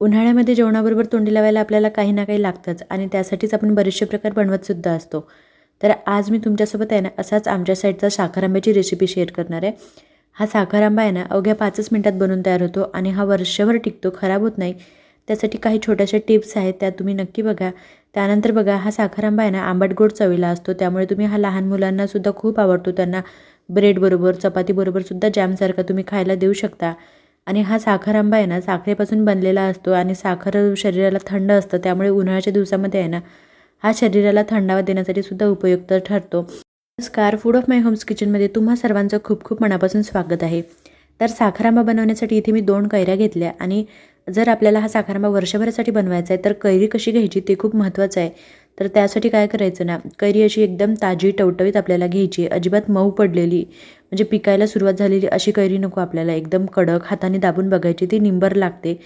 उन्हाळ्यामध्ये जेवणाबरोबर तोंडी लावायला आपल्याला काही ना काही लागतंच आणि त्यासाठीच आपण बरेचसे प्रकार बनवतसुद्धा असतो. तर आज मी तुमच्यासोबत आहे ना असाच आमच्या साईडचा साखर आंब्याची रेसिपी शेअर करणार आहे. हा साखर आंबा आहे ना अवघ्या पाचच मिनटात बनवून तयार होतो आणि हा वर्षभर टिकतो खराब होत नाही. त्यासाठी काही छोट्याशा टिप्स आहेत त्या तुम्ही नक्की बघा. त्यानंतर बघा हा साखर आंबा आहे ना आंबट गोड चवीला असतो. त्यामुळे तुम्ही हा लहान मुलांनासुद्धा खूप आवडतो. त्यांना ब्रेडबरोबर चपातीबरोबरसुद्धा जॅमसारखा तुम्ही खायला देऊ शकता. आणि हा साखर आंबा आहे ना साखरेपासून बनलेला असतो आणि साखर शरीराला थंड असतं त्यामुळे उन्हाळ्याच्या दिवसामध्ये आहे ना हा शरीराला थंडावा देण्यासाठी सुद्धा उपयुक्त ठरतो. नमस्कार फूड ऑफ माय होम्स किचनमध्ये तुम्हा सर्वांचं खूप खूप मनापासून स्वागत आहे. तर साखरांबा बनवण्यासाठी इथे मी दोन कैऱ्या घेतल्या आणि जर आपल्याला हा साखरांबा वर्षभरासाठी बनवायचा आहे तर कैरी कशी घ्यायची ते खूप महत्त्वाचं आहे. तर त्यासाठी काय करायचं ना कैरी अशी एकदम ताजी टवटवीत आपल्याला घ्यायची अजिबात मऊ पडलेली म्हणजे पिकायला सुरुवात झालेली अशी कैरी नको आपल्याला. एकदम कडक हाताने दाबून बघायची ती निंबर लागते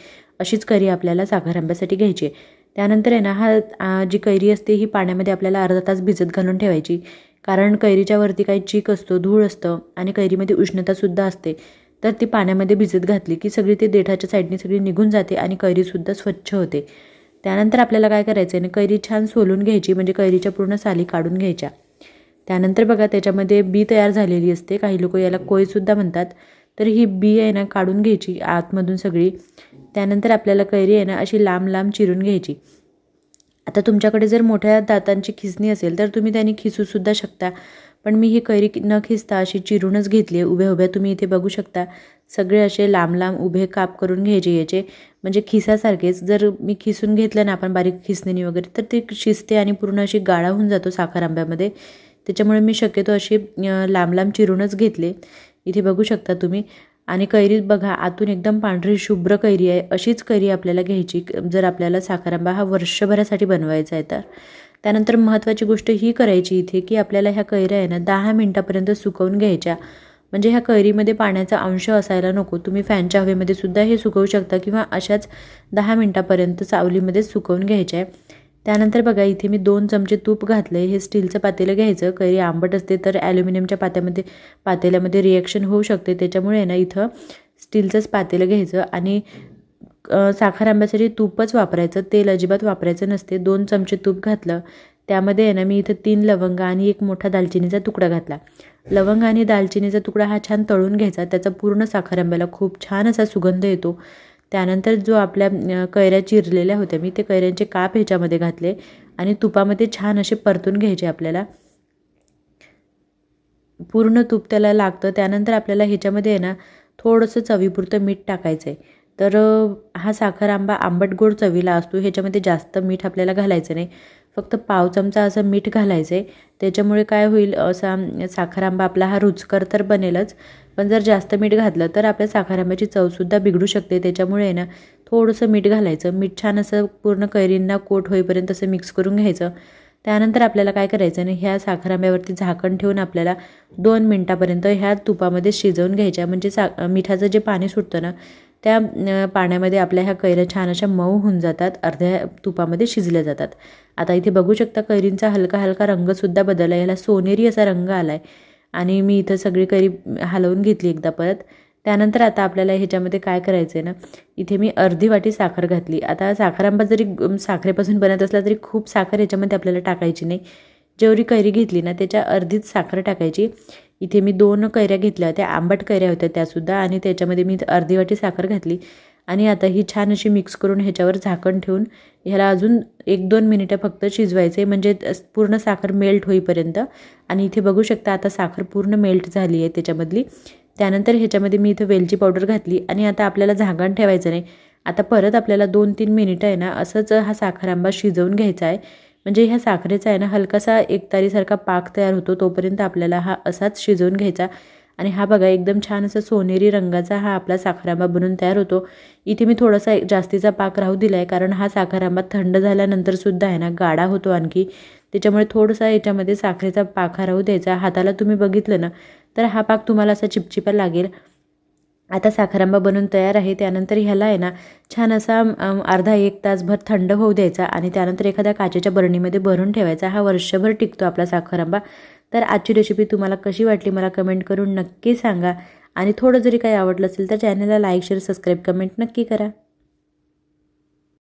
अशीच कैरी आपल्याला साखर आंब्यासाठी घ्यायची त्यानंतर आहे ना हा जी कैरी असते ही पाण्यामध्ये आपल्याला अर्धा तास भिजत घालून ठेवायची. कारण कैरीच्या वरती काही चीक असतो धूळ असतं आणि कैरीमध्ये उष्णतासुद्धा असते. तर ती पाण्यामध्ये भिजत घातली की सगळी ती देठाच्या साईडने सगळी निघून जाते आणि कैरीसुद्धा स्वच्छ होते. त्यानंतर आपल्याला काय करायचं आहे ना कैरी छान सोलून घ्यायची म्हणजे कैरीच्या पूर्ण साली काढून घ्यायच्या. त्यानंतर बघा त्याच्यामध्ये बी तयार झालेली असते. काही लोक याला कोयसुद्धा म्हणतात. तर ही बी आहे ना काढून घ्यायची आतमधून सगळी. त्यानंतर आपल्याला कैरी आहे ना अशी लांब लांब चिरून घ्यायची. आता तुमच्याकडे जर मोठ्या दातांची खिसणी असेल तर तुम्ही त्यांनी खिसूसुद्धा शकता. पण मी ही कैरी न खिसता अशी चिरूनच घेतली आहे. उभ्या उभ्या तुम्ही इथे बघू शकता. सगळे असे लांब लांब उभे काप करून घ्यायचे याचे. म्हणजे खिसासारखेच. जर मी खिसून घेतलं ना आपण बारीक खिसणीने वगैरे तर ते शिजते आणि पूर्ण अशी गाळा होऊन जातो साखर आंब्यामध्ये त्याच्यामुळे मी शक्यतो अशी लांब लांब चिरूनच घेतले. इथे बघू शकता तुम्ही. आणि कैरी बघा आतून एकदम पांढरी शुभ्र कैरी आहे. अशीच कैरी आपल्याला घ्यायची जर आपल्याला साखर आंबा हा वर्षभरासाठी बनवायचा आहे तर. त्यानंतर महत्त्वाची गोष्ट ही करायची इथे की आपल्याला ह्या कैऱ्या आहे ना दहा मिनटापर्यंत सुकवून घ्यायच्या. म्हणजे ह्या कैरीमध्ये पाण्याचा अंश असायला नको. तुम्ही फॅनच्या हवेमध्ये सुद्धा हे सुकवू शकता किंवा अशाच दहा मिनटापर्यंत सावलीमध्ये सुकवून घ्यायच्या. आहे त्यानंतर बघा इथे मी दोन चमचे तूप घातलं आहे हे स्टीलचं पातेलं घ्यायचं. कैरी आंबट असते तर ॲल्युमिनियमच्या पात्यामध्ये पातेल्यामध्ये रिॲक्शन होऊ शकते. त्याच्यामुळे ना इथं स्टीलचंच पातेलं घ्यायचं. आणि साखर आंब्यासाठी तूपच वापरायचं तेल अजिबात वापरायचं नसते. दोन चमचे तूप घातलं. त्यामध्ये आहे ना मी इथं तीन लवंग आणि एक मोठा दालचिनीचा तुकडा घातला. लवंग आणि दालचिनीचा तुकडा हा छान तळून घ्यायचा. त्याचा पूर्ण साखर आंब्याला खूप छान असा सुगंध येतो. त्यानंतर जो आपल्या कैऱ्या चिरलेल्या होत्या मी ते कैऱ्यांचे काप ह्याच्यामध्ये घातले आणि तुपामध्ये छान असे परतून घ्यायचे आपल्याला. पूर्ण तूप त्याला लागतं. त्यानंतर आपल्याला ह्याच्यामध्ये आहे ना थोडंसं चवीपुरतं मीठ टाकायचं आहे तर हा साखर आंबा आंबट गोड चवीला असतो. ह्याच्यामध्ये जास्त मीठ आपल्याला घालायचं नाही. फक्त पाव चमचा असं मीठ घालायचं आहे त्याच्यामुळे काय होईल असा साखर आंबा आपला हा रुचकर तर बनेलच. पण जर जास्त मीठ घातलं तर आपल्या साखर आंब्याची चवसुद्धा बिघडू शकते. त्याच्यामुळे आहे ना थोडंसं मीठ घालायचं. मीठ छान असं पूर्ण कैरींना कोट होईपर्यंत असं मिक्स करून घ्यायचं. त्यानंतर आपल्याला काय करायचं नाही ह्या साखर आंब्यावरती झाकण ठेवून आपल्याला दोन मिनटापर्यंत ह्या तुपामध्ये शिजवून घ्यायच्या. म्हणजे सा मिठाचं जे पाणी सुटतं ना त्या पाण्यामध्ये आपल्या ह्या कैऱ्या छान अशा मऊ होऊन जातात अर्ध्या तुपामध्ये शिजल्या जातात. आता इथे बघू शकता कैरींचा हलका हलका रंगसुद्धा बदलला ह्याला सोनेरी असा रंग आला आहे आणि मी इथं सगळी कैरी हलवून घेतली एकदा परत. त्यानंतर आता आपल्याला ह्याच्यामध्ये काय करायचं आहे ना इथे मी अर्धी वाटी साखर घातली. आता साखर आंबा जरी साखरेपासून बनत असला तरी खूप साखर याच्यामध्ये आपल्याला टाकायची नाही. जेवढी कैरी घेतली ना त्याच्या अर्धीच साखर टाकायची. इथे मी दोन कैऱ्या घेतल्या होत्या आंबट कैऱ्या होत्या त्यासुद्धा आणि त्याच्यामध्ये मी अर्धी वाटी साखर घातली. आणि आता ही छान अशी मिक्स करून ह्याच्यावर झाकण ठेवून ह्याला अजून एक दोन मिनिटं फक्त शिजवायचं आहे म्हणजे पूर्ण साखर मेल्ट होईपर्यंत. आणि इथे बघू शकता आता साखर पूर्ण मेल्ट झाली आहे त्याच्यामधली. त्यानंतर ह्याच्यामध्ये मी इथं वेलची पावडर घातली. आणि आता आपल्याला झाकण ठेवायचं नाही. आता परत आपल्याला दोन तीन मिनिटं आहे ना असंच हा साखर आंबा शिजवून घ्यायचा आहे म्हणजे ह्या साखरेचा आहे ना हलकासा एकतारीसारखा पाक तयार होतो तोपर्यंत आपल्याला हा असाच शिजवून घ्यायचा. आणि हा बघा एकदम छान असा सोनेरी रंगाचा हा आपला साखर आंबा बनून तयार होतो. इथे मी थोडासा जास्तीचा पाक राहू दिला आहे कारण हा साखर आंबा थंड झाल्यानंतरसुद्धा आहे ना गाडा होतो आणखी. त्याच्यामुळे थोडासा याच्यामध्ये साखरेचा पाखा राहू द्यायचा. हाताला तुम्ही बघितलं ना तर हा पाक तुम्हाला असा चिपचिपा लागेल. आता साखरांबा बनून तयार आहे. त्यानंतर ह्याला आहे ना छान असा अर्धा एक तासभर थंड होऊ द्यायचा आणि त्यानंतर एखाद्या काचेच्या बरणीमध्ये भरून ठेवायचा. हा वर्षभर टिकतो आपला साखरांबा. तर आजची रेसिपी तुम्हाला कशी वाटली मला कमेंट करून नक्की सांगा. आणि थोडं जरी काही आवडलं असेल तर चॅनलला लाईक शेअर सबस्क्राईब कमेंट नक्की करा.